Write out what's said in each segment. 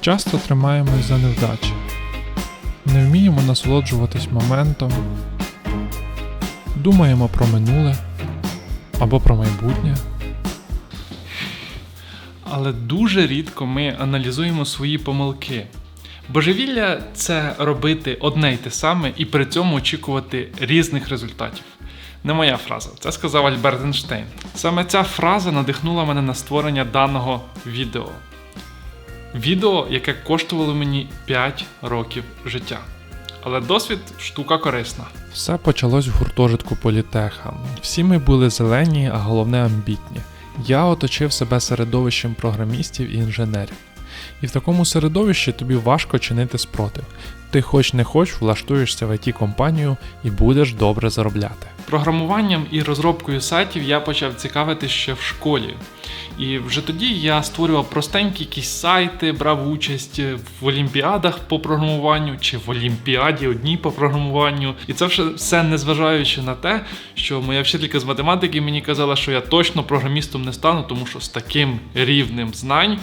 Часто тримаємось за невдачі, не вміємо насолоджуватись моментом, думаємо про минуле або про майбутнє. Але дуже рідко ми аналізуємо свої помилки. Божевілля це робити одне й те саме і при цьому очікувати різних результатів. Не моя фраза, це сказав Альберт Ейнштейн. Саме ця фраза надихнула мене на створення даного відео. Відео, яке коштувало мені 5 років життя. Але досвід штука корисна. Все почалось в гуртожитку політеха. Всі ми були зелені, а головне амбітні. Я оточив себе середовищем програмістів і інженерів. І в такому середовищі тобі важко чинити спротив. Ти хоч не хоч влаштуєшся в it компанію і будеш добре заробляти. Програмуванням і розробкою сайтів я почав цікавитися ще в школі. І вже тоді я створював простенькі якісь сайти, брав участь в олімпіадах по програмуванню чи в олімпіаді одній по програмуванню. І це все, все незважаючи на те, що моя вчителька з математики мені казала, що я точно програмістом не стану, тому що з таким рівнем знань,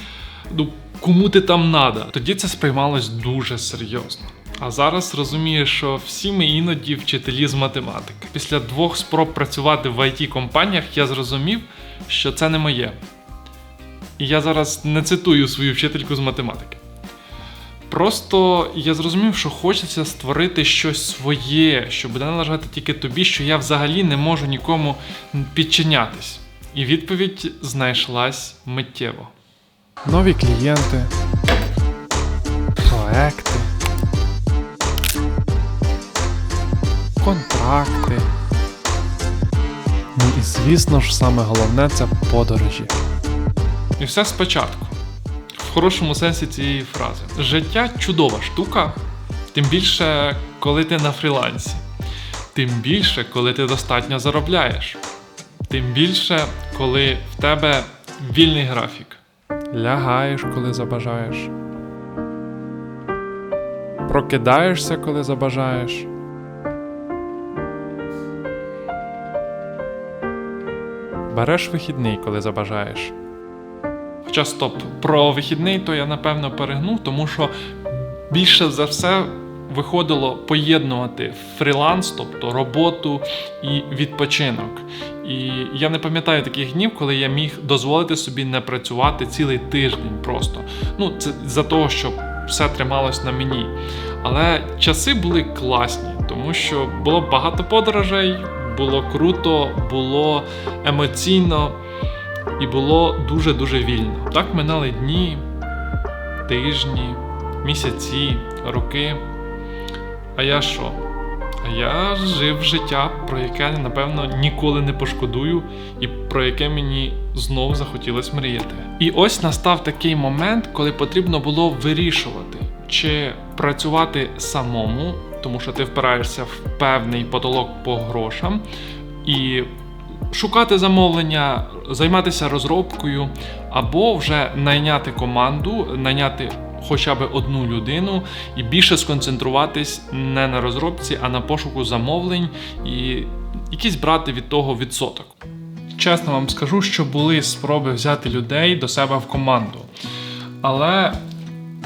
ну кому ти там надо. Тоді це сприймалось дуже серйозно. А зараз розумію, що всі ми іноді вчителі з математики. Після двох спроб працювати в it компаніях я зрозумів, що це не моє. І я зараз не цитую свою вчительку з математики. Просто я зрозумів, що хочеться створити щось своє, що буде належати тільки тобі, що я взагалі не можу нікому підчинятись. І відповідь знайшлась миттєво. Нові клієнти, проекти, контракти. Ну і звісно ж, саме головне це подорожі. І все спочатку. В хорошому сенсі цієї фрази. Життя чудова штука, тим більше, коли ти на фрілансі. Тим більше, коли ти достатньо заробляєш. Тим більше, коли в тебе вільний графік. Лягаєш, коли забажаєш. Прокидаєшся, коли забажаєш. Береш вихідний, коли забажаєш. Хоча стоп, про вихідний то я напевно перегнув, тому що більше за все виходило поєднувати фріланс, тобто роботу і відпочинок. І я не пам'ятаю таких днів, коли я міг дозволити собі не працювати цілий тиждень просто. Ну, це за того, що все трималось на мені. Але часи були класні, тому що було багато подорожей, було круто, було емоційно і було дуже-дуже вільно. Так минали дні, тижні, місяці, роки. А я що? А я жив життя, про яке напевно ніколи не пошкодую, і про яке мені знов захотілося мріяти. І ось настав такий момент, коли потрібно було вирішувати, чи працювати самому, тому що ти впираєшся в певний потолок по грошам, і шукати замовлення, займатися розробкою, або вже найняти команду, найняти хоча б одну людину і більше сконцентруватись не на розробці, а на пошуку замовлень і якийсь брати від того відсоток. Чесно вам скажу, що були спроби взяти людей до себе в команду. Але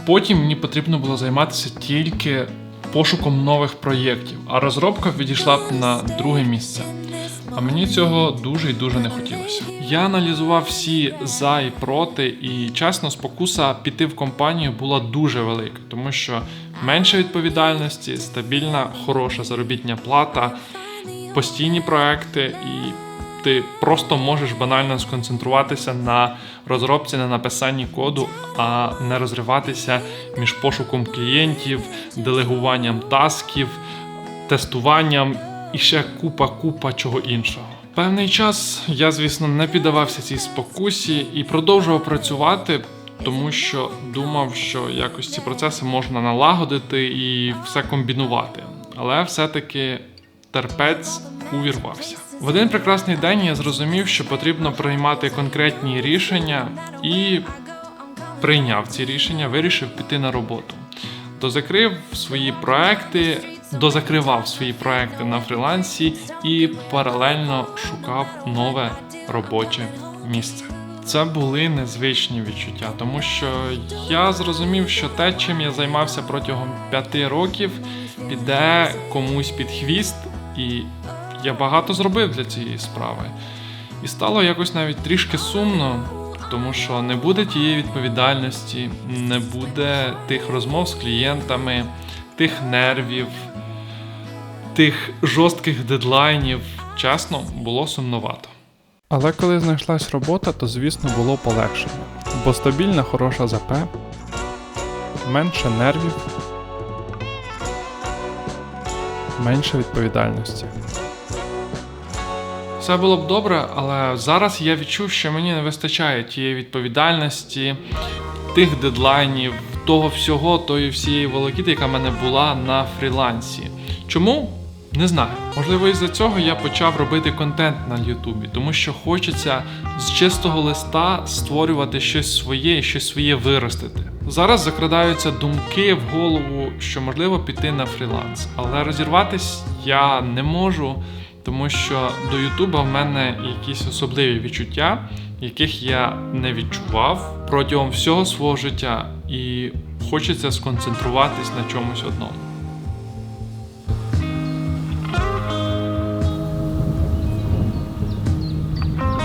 потім мені потрібно було займатися тільки пошуком нових проєктів, а розробка відійшла б на друге місце. А мені цього дуже і дуже не хотілося. Я аналізував всі за і проти, і чесно, спокуса піти в компанію була дуже велика, тому що менше відповідальності, стабільна, хороша заробітня плата, постійні проекти, і ти просто можеш банально сконцентруватися на розробці, на написанні коду, а не розриватися між пошуком клієнтів, делегуванням тасків, тестуванням і ще купа-купа чого іншого. Певний час я, звісно, не піддавався цій спокусі і продовжував працювати, тому що думав, що якось ці процеси можна налагодити і все комбінувати. Але все-таки терпець увірвався. В один прекрасний день я зрозумів, що потрібно приймати конкретні рішення і прийняв ці рішення, вирішив піти на роботу. Дозакрив свої проекти, дозакривав свої проекти на фрілансі і паралельно шукав нове робоче місце. це були незвичні відчуття, тому що я зрозумів, що те, чим я займався протягом п'яти років, піде комусь під хвіст, і я багато зробив для цієї справи. І стало якось навіть трішки сумно, тому що не буде тієї відповідальності, не буде тих розмов з клієнтами, тих нервів, тих жорстких дедлайнів. Чесно, було сумновато. Але коли знайшлась робота, то звісно було полегшення, бо стабільна хороша ЗП, менше нервів, менше відповідальності. Все було б добре, але зараз я відчув, що мені не вистачає тієї відповідальності, тих дедлайнів, того всього, тої всієї волокіти, яка в мене була на фрілансі. Чому? Не знаю. Можливо, із-за цього я почав робити контент на Ютубі, тому що хочеться з чистого листа створювати щось своє і щось своє виростити. Зараз закрадаються думки в голову, що можливо піти на фріланс, але розірватись я не можу, тому що до Ютуба в мене якісь особливі відчуття, яких я не відчував протягом всього свого життя, і хочеться сконцентруватись на чомусь одному.